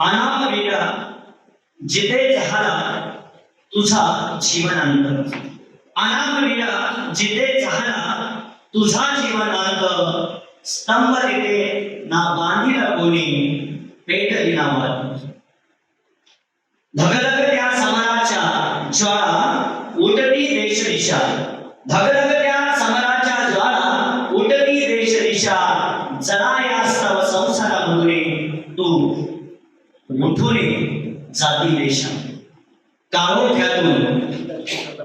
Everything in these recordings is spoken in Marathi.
अनामवीरा जिथे झाला तुझा जीवनांत. अनामवीरा जिथे झाला तुझा जीवनांत. स्तंभ तिथे ना बांधिला कोणी पेटली धगधग त्या समराच्या ज्वाळा उठती देश दिशा. धगधग त्या समराच्या ज्वाळा उठती देश दिशा. जरा या सर्व संसारामधून तू उठून ये जाती देशा काळोख्यातून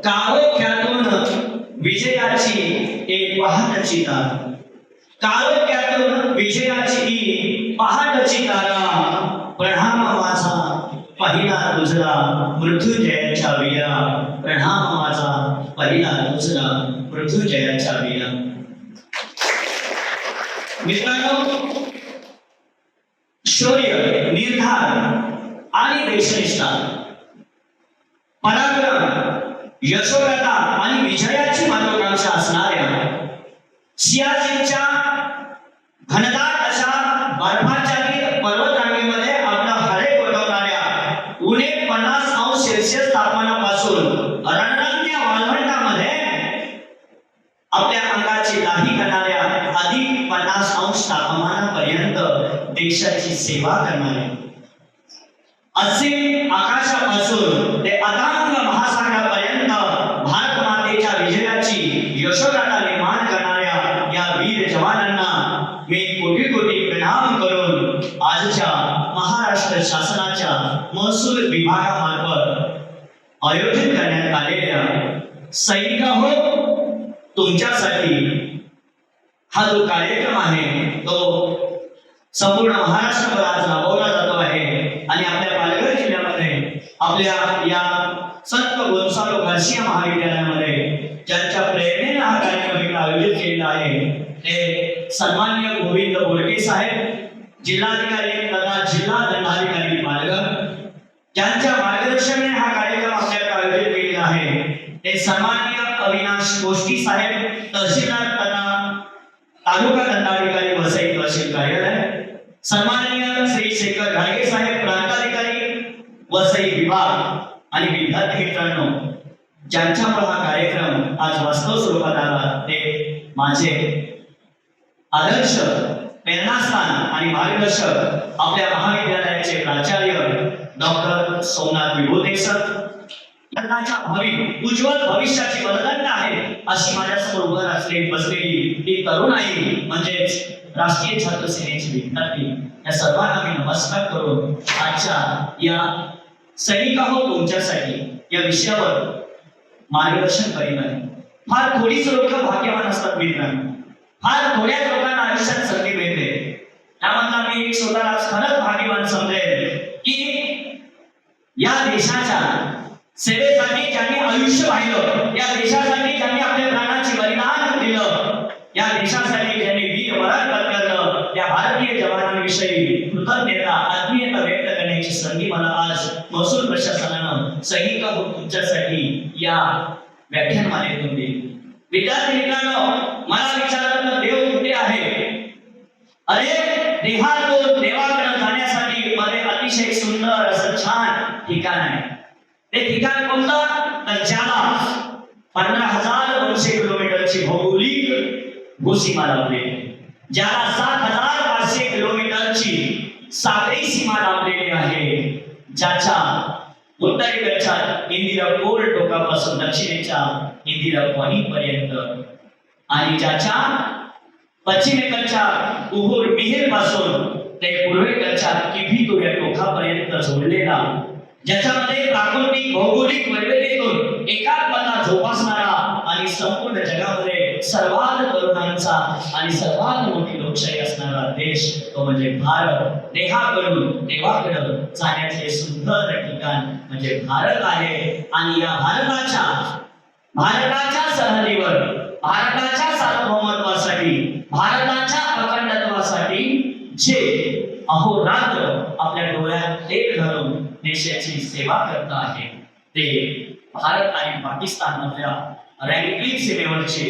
काळोख्यातून विजयाची एक पहाटची तारा काळोख्यातून विजयाची ही पहाटची तारा प्रणाम माझा पहिला तुझला मृत्युंजयाच्या वीरा प्रणाम माझा पहिला तुझला मृत्युंजयाच्या वीरा मित्रांनो शौर्य निर्धार आणि देशनिष्ठा. पराक्रम यशोगता आणि विजयाची महत्वाकांक्षा असणाऱ्या सियाचीनच्या घनदाट अशा बर्फाच्या पर्वतरांगेमध्ये आपला हरे गोठवणाऱ्या उणे पन्नास अंश सेल्सिअस तापमानापासून रणरणत्या वाळवंटामध्ये आपल्या अंगाची दाही करणाऱ्या अधिक पन्नास अंश तापमानापर्यंत देशाची सेवा करणारे. असे आकाशापासून ते अतांग महासागरापर्यंत भारत मातेच्या विजयाची यशोगाथा निर्माण करणाऱ्या या वीर जवानांना मी कोटी कोटी प्रणाम करून आजच्या महाराष्ट्र शासनाच्या महसूल विभागामार्फत आयोजित करण्यात आलेल्या सैनिक हो तुमच्यासाठी हा जो कार्यक्रम आहे तो संपूर्ण महाराष्ट्रभर आज राबवला जातो आहे. आणि आपल्या पालघर जिल्ह्यामध्ये, आपल्या या संत महाविद्यालयामध्ये, ज्यांच्या प्रेरणेने हा कार्यक्रम आयोजित केलेला आहे, ते सन्मान्य गोविंद बोडके साहेब, जिल्हाधिकारी तथा जिल्हा दंडाधिकारी पालघर, ज्यांच्या मार्गदर्शनाने हा कार्यक्रम आपल्याकडे आयोजित केलेला आहे. ते सन्मान्य अविनाश गोष्टी साहेब, तहसीलदार तालुका दंडाधिकारी वसई तहसील कार्यालय सन्माननीय श्री शेखर घाडगे साहेब प्रांताधिकारी वसई विभाग आणि विद्यार्थी मित्रांनो ज्यांच्यामुळे हा कार्यक्रम आज वास्तव स्वरूपात आला ते माझे आदर्श प्रेरणास्थान आणि मार्गदर्शक आपल्या महाविद्यालयाचे प्राचार्य डॉक्टर सोमनाथ विभूते सर लग्नाच्या भावी उज्ज्वल भविष्याची वरदंड आहे अशी माझ्यासमोर उभं असलेली बसलेली ही तरुणाई म्हणजेच राष्ट्रीय छात्र सेनेची विद्यार्थी. या सर्वांना मी नमस्कार करून आजच्या या सैनिक हो तुमच्यासाठी या विषयावर मार्गदर्शन करीन आहे. फार थोडीच लोक भाग्यवान असतात मित्रांनो. फार थोड्याच लोकांना आयुष्यात संधी मिळते. त्यामधला मी एक स्वतःला खरंच भाग्यवान समजेल की या देशाच्या सेवेसाठी ज्यांनी आयुष्य वाहिलं या देशासाठी ज्यांनी आपल्या प्राणाची बलिदान दिलं या देशासाठी ज्यांनी वीर मरण पत्करलं त्या भारतीय जवानांविषयी कृतज्ञता आत्मीयता व्यक्त करण्याची संधी मला आज महसूल प्रशासनानं सैनिक तुमच्यासाठी या व्याख्यानमालेतून दिली. विद्यार्थी मित्रांनो मला विचारलं तर देव कुठे आहे? अरे देहातून देवाकडे जाण्यासाठी मध्ये अतिशय सुंदर असं छान ठिकाण आहे. हे ठिकाण कोणतं? तर ज्याला पन्नास हजार दोनशे किलोमीटरची भौगोलिक भूसीमा लाभली ज्याला सात हजार पाचशे किलोमीटरची सागरी सीमा लाभलेली आहे. ज्याच्या उत्तरेकडच्या इंदिरा कोर टोकापासून दक्षिणेच्या इंदिरा पर्यंत आणि ज्याच्या पश्चिमेकडच्या उहूर मिहेरपासून ते पूर्वेकडच्या किभी या टोकापर्यंत जोडलेला ज्याच्यामध्ये प्राकृतिक भौगोलिक वैविध्यतेतून एकात्मता जोपासणारा आणि संपूर्ण जगामध्ये सर्वात तरुणांचा आणि सर्वात मोठी लोकशाही असणारा देश तो म्हणजे भारत. देहाकडून देवाकडं जाण्याचे सुंदर ठिकाण म्हणजे भारत आहे. आणि या भारताच्या भारताच्या सहलीवर भारताच्या सार्वभौमत्वासाठी भारताच्या अखंडत्वासाठी जे अहोरात्र आपल्या डोळ्यात तेल घालून देशाची सेवा करत आहे. ते भारत आणि पाकिस्तान मधल्या रँकिंग सीमेवरचे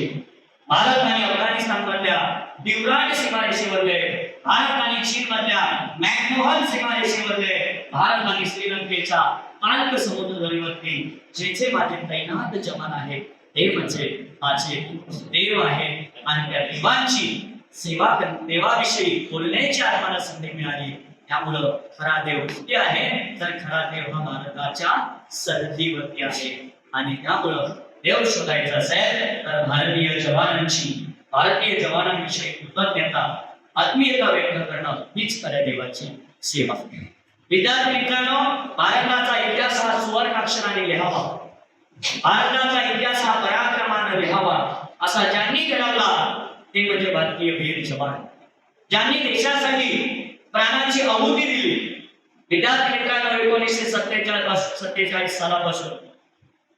भारत आणि अफगाणिस्तान मधल्या दिवराज सीमारेषेवरले भारत आणि चीन मधल्या मॅकमोहन सीमारेषेवरले भारत आणि श्रीलंकेच्या अनंत समुद्रधरीवरती जे जे माझे तैनात जवान आहेत ते म्हणजे माझे देव आहे आणि त्या देवांची सेवा देवाविषयी बोलण्याची आम्हाला संधी मिळाली. त्यामुळं खरा देव कुठे आहे. तर खरा देव हा भारताच्या सरहद्दीवरती आहे. आणि त्यामुळं देव शोधायचा असेल तर भारतीय जवानांची भारतीय जवानांविषयी कृतज्ञता आत्मीयता व्यक्त करणं हीच खऱ्या देवाची सेवा. विद्यार्थी मित्रांनो भारताचा इतिहास हा सुवर्णाक्षराने लिहावा. भारताचा इतिहास हा पराक्रमाने लिहावा असा ज्यांनी घडवला ते म्हणजे भारतीय वीर जवान. ज्यांनी देशासाठी प्राणाची आहुती दिली. विद्यार्थी मित्रांनो एकोणीसशे सत्तेचाळीस सत्तेचाळीस सालापासून.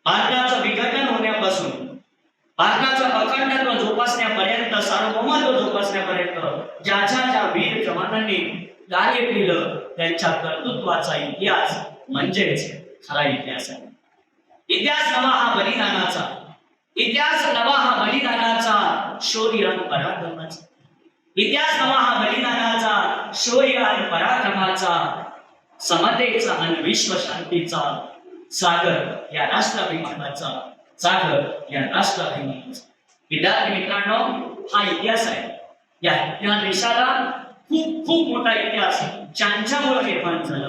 भारताचं विघटन होण्यापासून भारताचं अखंडत्व जोपासण्यापर्यंत सार्वभौमत्व जोपासण्यापर्यंत ज्याच्या ज्या वीर जवानांनी कार्य केलं त्यांच्या कर्तृत्वाचा इतिहास म्हणजेच खरा इतिहास आहे. इतिहास नवा हा बलिदानाचा. इतिहास नवा हा बलिदानाचा शौर्य पराक्रमाचा. इतिहास नवा हा बलिदानाचा शौर्य आणि पराक्रमाचा समतेचा आणि विश्व शांतीचा सागर या राष्ट्राभिमानाचा सागर या राष्ट्राभिमानाचा. विद्यार्थी मित्रांनो हा इतिहास आहे. या या देशाला खूप खूप मोठा इतिहास ज्यांच्यामुळे निर्माण झाला.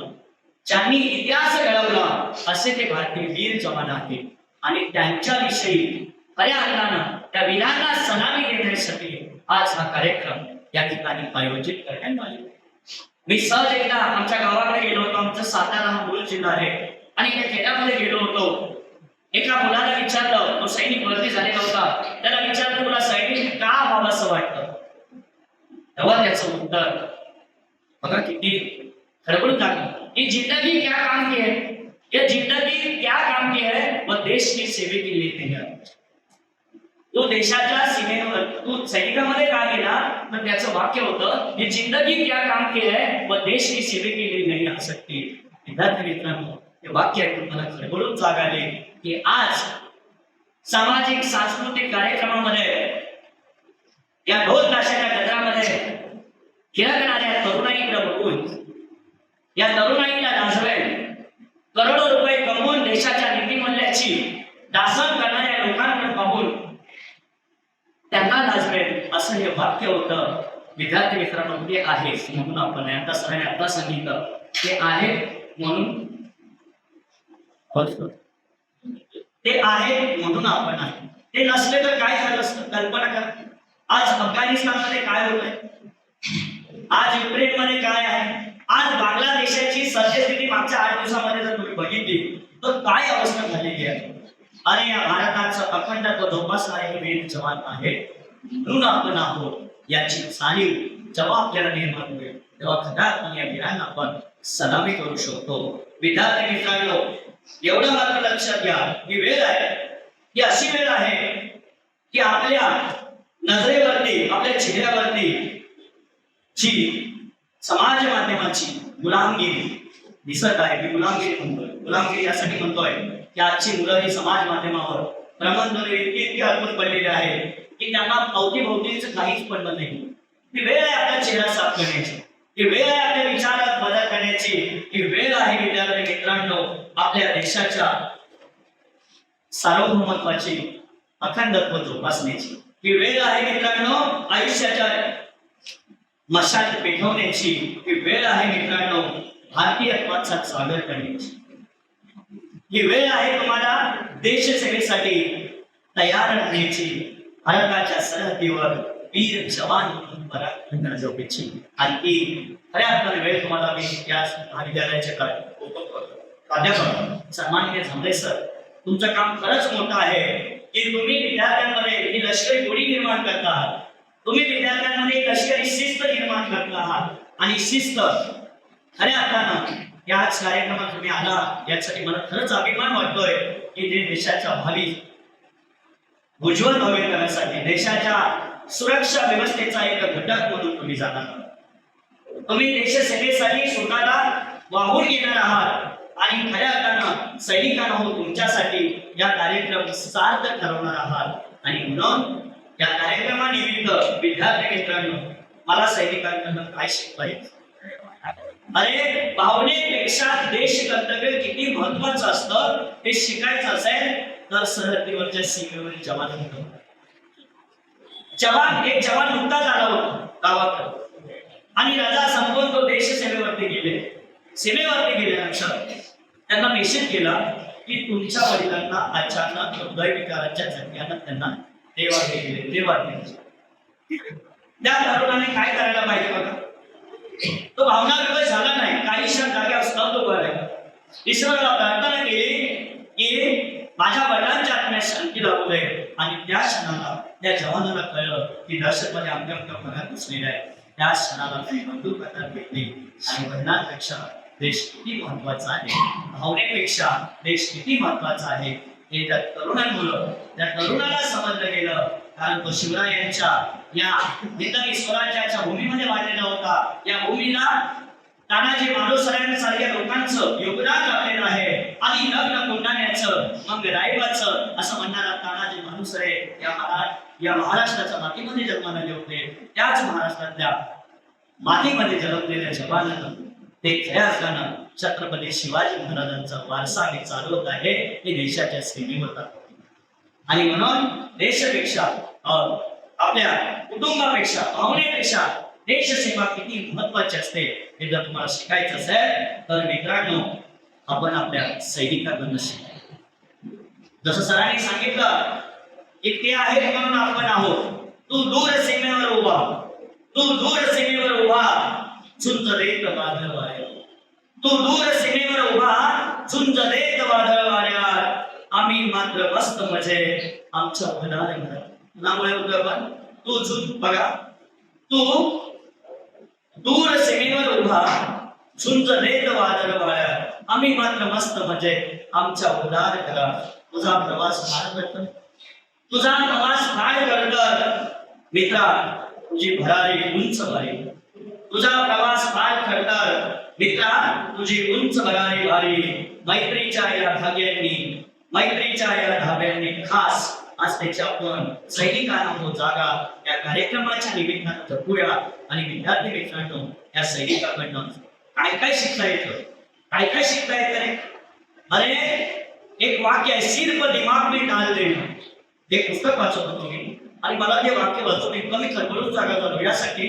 ज्यांनी इतिहास घडवला असे ते भारतीय वीर जवान आहेत. आणि त्यांच्याविषयी खऱ्या अर्थानं त्या वीरांना सलामी देण्यासाठी आज हा कार्यक्रम या ठिकाणी आयोजित करण्यात आले मी सहज एकदा आमच्या गावाकडे गेलो होतो. आमचं सातारा हा मूळ जिल्हा आहे. आणि त्या खेड्यामध्ये गेलो होतो. एका मुलाला विचारलं. तो सैनिक भरती झालेला होता. त्याला विचारलं तुला सैनिक का व्हावंसं वाटतं? तेव्हा त्याचं उत्तर बघा किती खडबडून टाकलं ही जिंदगी क्या काम की है? ये जिंदगी क्या काम की है? व देश की सेवे के लिए तैयार तो देशाच्या सीमेवर तू सैनिकामध्ये का गेला? तर त्याचं वाक्य होतं मी जिंदगी क्या काम केलंय व देश की सेवे केली नाही असते विद्यार्थी मित्रांनो हे वाक्य ऐकून मला खडबडून जाग की आज सामाजिक सांस्कृतिक कार्यक्रमामध्ये या ढोल ताशाच्या गजरामध्ये खेळणाऱ्या तरुणाईकडे बघून या तरुणाईला नाचवेल करोडो रुपये कमवून देशाच्या नीतिमूल्याची दासन करणाऱ्या लोकांकडे पाहून त्यांना नाचवेल असं हे वाक्य होतं. विद्यार्थी मित्रांनो ते आहे म्हणून आपण आता सरांनी आता सांगितलं ते आहे म्हणून ते आहे म्हणून आपण आहे. ते नसले तर काय झालं असतं? कल्पना करा. आज अफगाणिस्तानमध्ये काय होत आहे आज युक्रेन मध्ये काय आहे? आज बांगलादेशाची सद्यस्थिती मागच्या आठ दिवसामध्ये जर तुम्ही बघितली तर काय अवस्था झालेली आहे? आणि या भारताचं अखंडत्व जोपासणारे हे वीर जवान आहेत. म्हणून आपण आहोत याची जाणीव जेव्हा आपल्याला निर्माण होईल तेव्हा खऱ्या अर्थाने या वीरांना आपण सलामी करू शकतो. विद्यार्थी मित्रांनो एवढं मात्र लक्षात घ्या. ही वेळ आहे. ही अशी वेळ आहे की आपल्या नजरेवरती आपल्या चेहऱ्यावरती जी समाज माध्यमाची गुलामगिरी दिसत आहे. मी गुलामगिरी म्हणतोय. गुलामगिरी यासाठी म्हणतोय. की आजची मुलं ही समाज माध्यमावर भ्रमणध्वनी इतकी इतकी अडकून पडलेली आहे की त्यांना अवतीभोवतीच काहीच पडलं नाही. ती वेळ आहे आपला चेहरा साफ करण्याची. ही वेळ आहे आपल्या विचारात बदल करण्याची. ही वेळ आहे विद्यार्थी मित्रांनो आपल्या देशाच्या सार्वभौमत्वाची अखंडत्व जोपासण्याची. ही वेळ आहे मित्रांनो आयुष्याच्या मशाल पेटवण्याची. ही वेळ आहे मित्रांनो भारतीयत्वाचा सादर करण्याची. ही वेळ आहे तुम्हाला देशसेवेसाठी तयार राहण्याची भारताच्या सरहद्दीवर वीर जवान पराक्रम आणि ती खऱ्या अर्थाने वेळ तुम्हाला मी या महाविद्यालयाचे प्राध्यापक सन्मान्य झांबरे सर तुमचं काम खरंच मोठं आहे की तुम्ही विद्यार्थ्यांमध्ये ही लष्करी गोडी निर्माण करता. आहात तुम्ही विद्यार्थ्यांमध्ये लष्करी शिस्त निर्माण करत. आहात आणि शिस्त खऱ्या अर्थानं याच कार्यक्रमात तुम्ही आला यासाठी मला खरंच अभिमान वाटतोय की ते देशाच्या भावी उज्ज्वल भावी करण्यासाठी देशाच्या सुरक्षा व्यवस्थेचा एक घटक म्हणून तुम्ही जाणार तुम्ही देशसेवेसाठी स्वतःला वाहून घेणार आहात आणि खऱ्या अर्थानं सैनिकांना हो तुमच्यासाठी या कार्यक्रम सार्थ ठरवणार आहात. आणि म्हणून या कार्यक्रमानिमित्त विद्यार्थी मित्रांनो मला सैनिकांकडून काय शिकता येईल अरे भावनेपेक्षा देश कर्तव्य किती महत्वाचं असतं हे शिकायचं असेल तर सरहद्दीवरच्या सीमेवरील जवान होतो जवान एक जवान नुकताच आला होता गावाकडे. आणि राजा संपवून तो देश सेवेवरती गेले. सेवेवरती गेल्यानंतर त्यांना मेसेज केला की तुमच्या वडिलांना अचानक हृदयविकाराच्या झटक्यानं त्यांना देवा गेले देवाकडे त्या तरुणाने काय करायला पाहिजे बघा? तो भावना विवश झाला नाही. काही क्षण जाग्यावर स्तब्ध तो बरं ईश्वराला प्रार्थना केली की माझ्या वडिलांच्या आत्म्यात शांती लागू दे आणि त्या क्षणाला त्या जवानाला कळलं की दहशतवादी आमच्या आमच्या भागात घुसलेला आहे त्या क्षणाला काही बंदूक हातात घेतली आणि वडिलांपेक्षा देश किती महत्त्वाचा आहे. भावनेपेक्षा देश किती महत्त्वाचा आहे. हे त्या तरुणांमुळं त्या तरुणाला समजलं गेलं. कारण तो शिवरायांच्या या नेताजी स्वराज्याच्या भूमीमध्ये वाढलेला होता. या भूमीला तानाजी मालुसरायांसारख्या लोकांचं योगदान लाभलेलं आहे. आणि लग्न कोंडाण्याचं मग रायबाचं असं म्हणणारा तानाजी मालुसरे या महाराज या महाराष्ट्राच्या मातीमध्ये जन्माला होते. त्याच महाराष्ट्रातल्या मातीमध्ये जन्मलेल्या जवानानं ते खऱ्या असताना छत्रपती शिवाजी महाराजांचा वारसा हे चालवत आहे हे देशाच्या सीमेवर आणि म्हणून देशापेक्षा अं, आपल्या कुटुंबापेक्षा भावनेपेक्षा देशसेवा किती महत्वाची असते हे जर तुम्हाला शिकायचं असेल तर मित्रांनो आपण आपल्या सैनिकाकडनं शिकाय जसं सरांनी सांगितलं की ते आहेत म्हणून आपण आहोत. तू दूर सीमेवर उभा. तू दूर सीमेवर उभा. झुंज देत वादळ वाऱ्यावर तू दूर सीमेवर उभा. झुंज देत वादळ वाऱ्या आम्ही मात्र मस्त मजे आमच्या उदार नामुळे आपण तू झुंज बघा. तू दूर सीमेवर उभा झुंज देत वादळ वाऱ्या आम्ही मात्र मस्त मजे आमच्या उदार करा. तुझा प्रवास फार करतो तुझा प्रवास फार करत मित्रा तुझी भरारी उंच भारी. तुझा प्रवास फार खडतर मित्रा तुझी उंच भरारी भारी. मैत्रीच्या या धाग्यांनी मैत्रीच्या या धाब्यांनी खास आज त्याची आपण सैनिकांना आहोत. जागा या कार्यक्रमाच्या निमित्तानं जपूया. आणि विद्यार्थी मित्रांनो या सैनिकाकडनं काय काय शिकता येतं? काय काय शिकता येतं रे? अरे एक वाक्य आहे सिर्फ दिमाग में डाल देना हे पुस्तक वाचत होतो मी आणि मला ते वाक्य वाचून इतकं मी खळबळून जागा झालो. यासाठी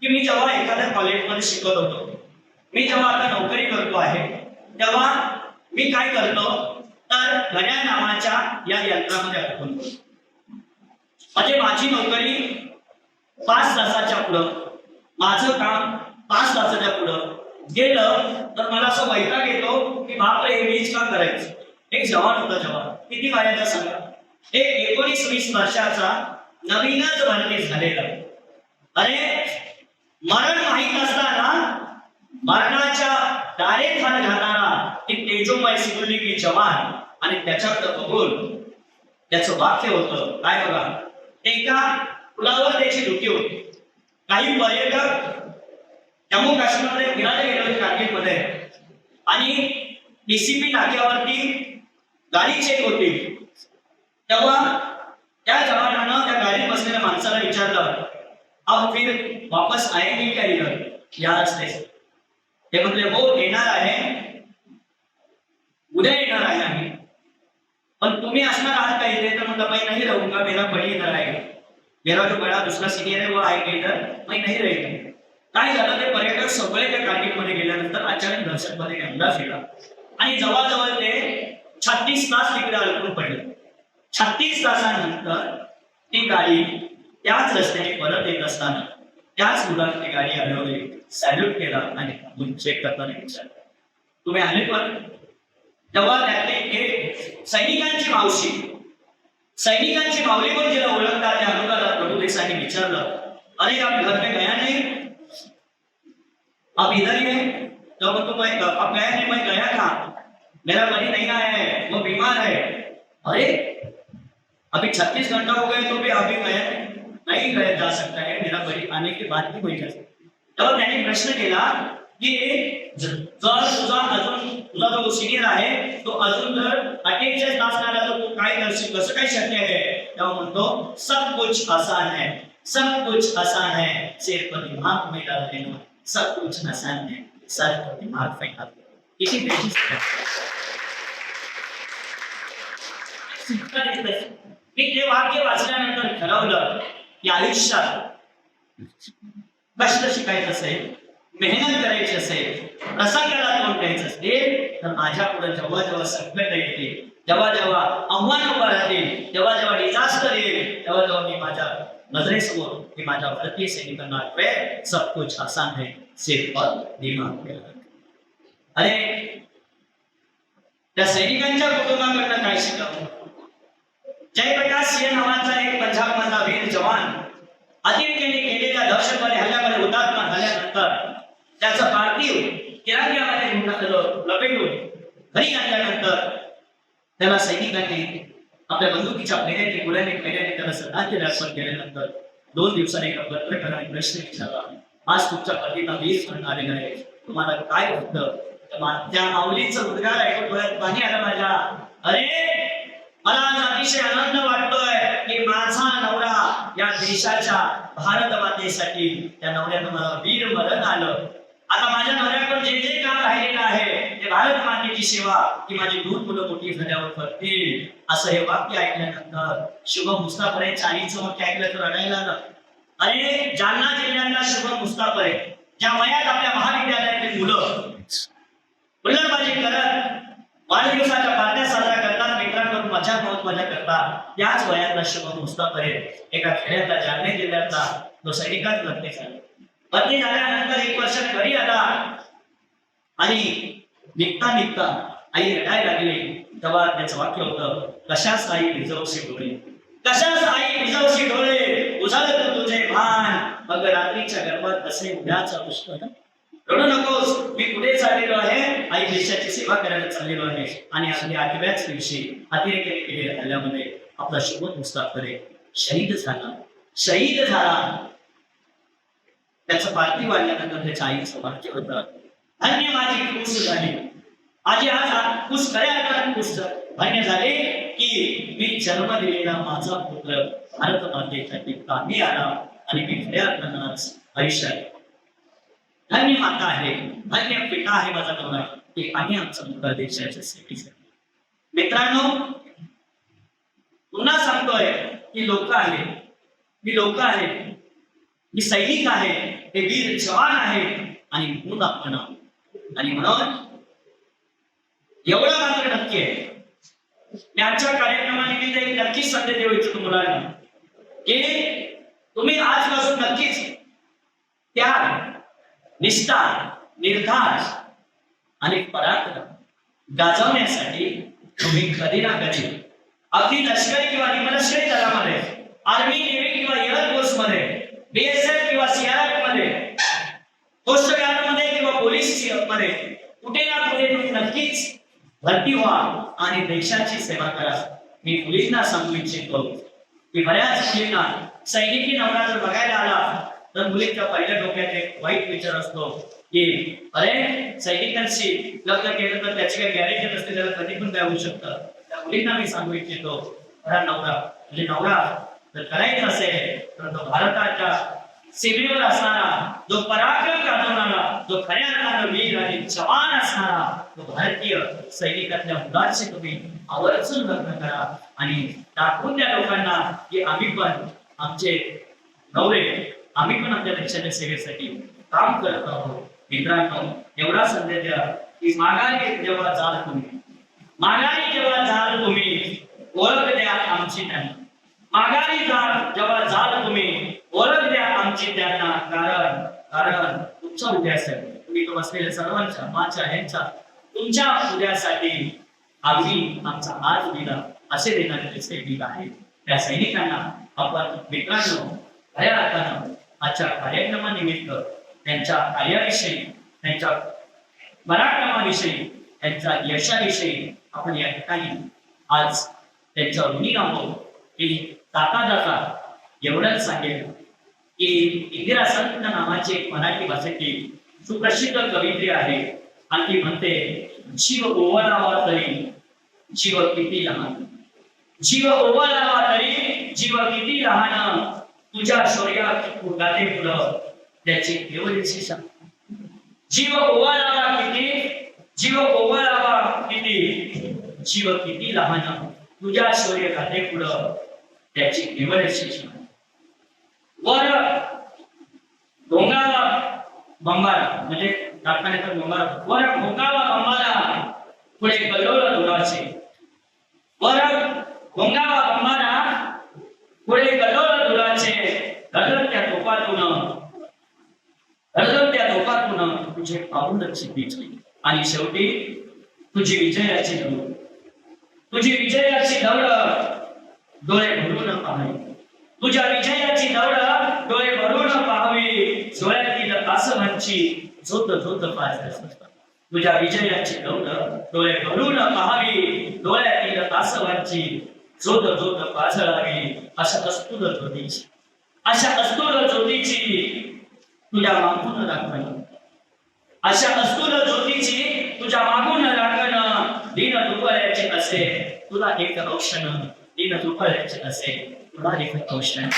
की मी जेव्हा एखाद्या कॉलेजमध्ये शिकत होतो मी जेव्हा आता नोकरी करतो आहे तेव्हा मी काय करतो? तर घड्याळ नावाच्या या यंत्रामध्ये अडकून म्हणजे माझी नोकरी पाच तासाच्या पुढं. माझं काम पाच तासाच्या पुढं. गेलं तर मला असं वैताग येतो की बापरे हे मीच का करायचं? एक जवान होता जवान किती वयाचा सांगा? एक एकोणीस वीस वर्षाचा नवीनच भरती झालेला. अरे मरण माहीत असताना मरणाच्या डायरेक्ट हात घालणारा की तेजोमय सिकुलिकी जवान आणि त्याच्याकडे बघून त्याचं वाक्य होतं काय बघा? एका पुलावर त्याची डुकी होती. काही पर्यटक जम्मू काश्मीरमध्ये फिरायला गेले होते कारगिलमध्ये आणि डीसीपी नाक्यावरती गाडी चेक होती. तेव्हा त्या जवानानं त्या गाडीत बसलेल्या माणसाला विचारलं अब फिर वापस आएंगे क्या इधर? या रस्ते ते म्हटले हो येणार आहे. उद्या येणार आहे आम्ही. पण तुम्ही असणार आहात का इथे? तर म्हटलं मैं नहीं रहूंगा मेरा बड़ी इधर आएगा मेरा जो बड़ा दुसरा सिनियर आहे वो आएगा इधर. मैं नहीं रहेगा काय झालं? ते पर्यटक सगळे त्या कारगिलमध्ये गेल्यानंतर अचानक दहशतमध्ये हल्ला फिरला. आणि जवळजवळ ते छत्तीस तास तिकडे अडकून पडले. छत्तीस तासानंतर ती गाडी त्याच रस्त्याने परत येत असताना त्याच मुलाने ती गाडी हलवली सॅल्यूट केला आणि चेक करताना विचारलं. तुम्ही आले पण तेव्हा त्यातले एक सैनिकांची मावशी, सैनिकांची माऊली पण जिला ओळखतात त्या अनुराधा प्रभू विचारलं, अरे आप घर में गया नहीं आप इधर ही है? तो मैं तो मैं अब गया नहीं, मैं गया था। मेरा मरी नहीं आया है, वो बीमार है। अरे, अभी छत्तीस घंटा हो गए तो भी अभी मैं नहीं गया जा सकता है, मेरा मरी आने के बाद भी कोई कर तेव्हा त्याने प्रश्न केला की ज- जर तुझा अजून तुझा जो सिनियर आहे तो अजून जर तास झाला तर तू काय करशील कसं काय शक्य आहे, तेव्हा म्हणतो, सब कुछ आसान है, सब कुछ आसान है सिर पर दिमाग में डाल देना सब कुछ आसान है सर पर दिमाग फेंका दो किती पेजेस मी ते वाक्य वाचल्यानंतर ठरवलं की आयुष्यात कष्ट शिकायचं असेल मेहनत करायची असेल प्रसंगाला तोंड द्यायचं असेल तर माझ्या पुढे जेव्हा जेव्हा संकट येते जेव्हा जेव्हा आव्हान उभा राहतील तेव्हा जेव्हा डिझास्टर येईल तेव्हा जेव्हा मी माझ्या नजरेसमोर मी माझ्या भारतीय सैनिकांना आठवे सब कुछ आसान है सिर्फ दिमाग अरे त्या सैनिकांच्या कुटुंबाकडनं काय शिकावं? जयप्रकाश सिंह नावाचा एक पंजाब मधला वीर जवान अतिरेक्याने केलेल्या दहशतवादी हल्ल्यामध्ये हुतात्मा झाल्यानंतर त्याचं पार्थिव तिरंग्यामध्ये गुंडाळलं लपेटून घरी आणल्यानंतर त्याला सैनिकांनी आपल्या बंदुकीच्या फैऱ्याने गुळ्याने फैऱ्याने त्याला श्रद्धांजली अर्पण केल्यानंतर दोन दिवसांनी एका पत्रकाराने प्रश्न विचारला. आज तुमच्या पतीला वीस म्हणून आलेलं आहे. तुम्हाला काय होतं? तर त्या माऊलीचं उद्गार ऐकून डोळ्यात पाणी आलं माझ्या. अरे मला आज अतिशय आनंद वाटतोय की माझा नवरा या देशाच्या भारत मातेसाठी त्या नवऱ्यानं मला वीर मरण आलं. आता माझ्या नवऱ्याकडून जे जे काम राहिलेलं आहे ते भारत मातेची सेवा की माझी दोन मुलं मोठी झाल्यावर करतील. असं हे वाक्य ऐकल्यानंतर शुभ मुस्ताफरे चाळीचं वाक्य ऐकलं तर रडायला आलं अरे जालना जिल्ह्यातला शुभ मुस्ताफरे ज्या वयात आपल्या महाविद्यालयातील मुलं मुलंबाजी करत वाढदिवसाच्या पार्ट्या साजरा करतात मित्रांकडून मजा मौत मजा करतात याच वयातला शुभ मुस्ताफरे एका खेड्यातला जालने जिल्ह्यातला तो सैनिकात भरती झाला भरती झाल्यानंतर एक वर्ष घरी आला. आणि निघता निघता आई रडायला लागली. तेव्हा त्याचं वाक्य होतं कशाच आई भिजवशी डोळे? कशाच आई भिजवशी डोळे? उजाळत तुझे भान. मग रात्रीच्या गर्भात असे उद्याचा पुष्कर रडू नकोस मी पुढे चाललेलो आहे. आई देशाची सेवा करायला चाललेलो आहे. आणि आपल्या आठव्याच दिवशी अतिरेकी केलेल्या हल्ल्यामध्ये आपला शुभ मुस्ताफरे शहीद झाला. शहीद झाला. त्याचं पार्थिव वाढल्यानंतर त्याच्या आईचं वाक्य होतं. धन्य माझी कुस झाली. आजी आज कुस खऱ्या अर्थात खुश धन्य झाले की मी जन्म दिलेला माझा पुत्र भारत मातेसाठी कामी आला आणि मी खऱ्या अर्थानं आयुष्यात धन्य माता आहे. धन्य पिता आहे माझा नवरा. की आणि आमचा मुलगा देशाच्या सेवेसाठी मित्रांनो पुन्हा सांगतोय की लोक आहेत. मी लोक आहेत. मी सैनिक आहे हे वीर जवान आहे आणि म्हणून आपण आणि म्हणून एवढं मात्र नक्की आहे. मी आजच्या कार्यक्रमानिमित्त एक नक्कीच संधी देऊ इच्छितो मुलांना. की तुम्ही आजपासून नक्कीच त्याग निष्ठा निर्धार आणि पराक्रम गाजवण्यासाठी तुम्ही कधी ना कधी अगदी लष्करी किंवा निमलष्करी दलामध्ये आर्मी नेव्ही किंवा एअरफोर्समध्ये बीएसएफ किंवा सीआरएफमध्ये कोस्ट गार्डमध्ये किंवा पोलीसमध्ये कुठे ना कुठे तुम्ही नक्कीच भरती व्हा आणि देशाची सेवा करा. मी मुलींना सांगू इच्छितो की बऱ्याच मुलींना सैनिकी नवरा जर बघायला आला तर मुलींच्या पहिल्या डोक्यात एक वाईट विचार असतो की अरे सैनिकांशी लग्न केलं तर त्याची काही गॅरेंटी नसते त्याला कधी पण काय होऊ शकतं. त्या मुलींना मी सांगू इच्छितो खरा नवरा म्हणजे नवरा जर करायचं असेल तर तो भारताच्या सीमेवर असणारा जो पराक्रम गाजवणारा जो खऱ्या अर्थानं वीर आणि जवान असणारा तो भारतीय सैनिकातल्या मुलांशी तुम्ही आवर्जून लग्न करा आणि दाखवून द्या लोकांना की आम्ही पण आमचे नवरे आम्ही पण आमच्या देशाच्या सेवेसाठी काम करत आहोत. मित्रांनो एवढा संदेश द्या की माघारी जेव्हा जाल तुम्ही माघारी जेव्हा जाल तुम्ही ओळख द्या आमची नाही माघारी जा जेव्हा जाल तुम्ही ओळख द्या आमची त्यांना. कारण कारण तुमच्या उद्यासाठी तुम्ही तो असलेल्या सर्वांच्या माझ्या ह्यांच्या तुमच्या उद्यासाठी आम्ही आमचा आज दिला. असे देणारे जे सैनिक आहेत. त्या सैनिकांना आपण मित्रांनो खऱ्या अर्थानं आजच्या कार्यक्रमानिमित्त त्यांच्या कार्याविषयी त्यांच्या पराक्रमाविषयी त्यांच्या यशाविषयी आपण या ठिकाणी आज त्यांच्या ऋणी आहोत की जाता जाता एवढंच सांगेल की इंदिरा संत नावाची एक मराठी भाषेतील सुप्रसिद्ध कवित्री आहे. आणि ती म्हणते जीव ओवाळावा तरी जीव किती लहान. जीव ओवाळावा तरी जीव किती लहान. तुझ्या शौर्यात गाते पुढं त्याची केवळची सांग. जीव ओवाळावा किती जीव ओवाळावा किती जीव किती लहान. तुझ्या शौर्य गाते पुढं त्याची केवळची वर डोंगावा बंबारा म्हणजे दाखवण्याचा बंबारा वर भोंगावा बंबारा पुढे कल्लोळ धुराचे वर भोंगावा बंबारा पुढे कल्लोळ धुराचे घडलं त्या टोपातून घडलं त्या टोपातून तुझे पाऊलच दिसले आणि शेवटी तुझी विजयाची दौड तुझी विजयाची दौड डोळे भरून पाहावी. तुझ्या विजयाची दौड डोळे भरून पाहावी. डोळ्यातील कासवांची झोत झोत पाहायचं तुझ्या विजयाची दौड डोळे भरून पाहावी. डोळ्यातील कासवांची झोत झोत पाझळावी अशा अस्तुर ज्योतीची अशा अस्तुर ज्योतीची तुझ्या मागून दाखवणं अशा अस्तुर ज्योतीची तुझ्या मागून राखण दिन दुपाऱ्याचे असे तुला एक औषण दिन दुपाऱ्याचे असे तुला एक औषण